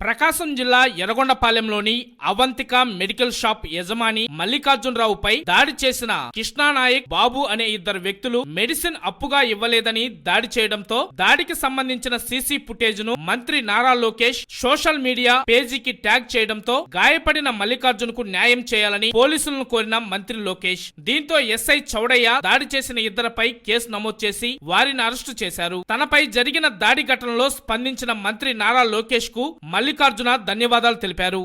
ప్రకాశం జిల్లా ఎర్రగొండపాలెంలోని Avantika medical shop యజమాని మల్లికార్జునరావుపై దాడి చేసిన కృష్ణానాయక్ బాబు అనే ఇద్దరు వ్యక్తులు మెడిసిన్ అప్పుగా ఇవ్వలేదని దాడి చేయడంతో దాడికి సంబంధించిన సీసీ ఫుటేజ్ను మంత్రి నారా లోకేష్ సోషల్ మీడియా పేజీకి ట్యాగ్ చేయడంతో గాయపడిన మల్లికార్జున్కు న్యాయం చేయాలని పోలీసులను కోరిన మంత్రి లోకేష్. దీంతో ఎస్ఐ చౌడయ్య దాడి చేసిన ఇద్దరిపై కేసు నమోదు చేసి వారిని అరెస్టు చేశారు. తనపై జరిగిన దాడి ఘటనలో స్పందించిన మంత్రి నారా లోకేష్కు మల్లికార్జున ధన్యవాదాలు తెలిపారు.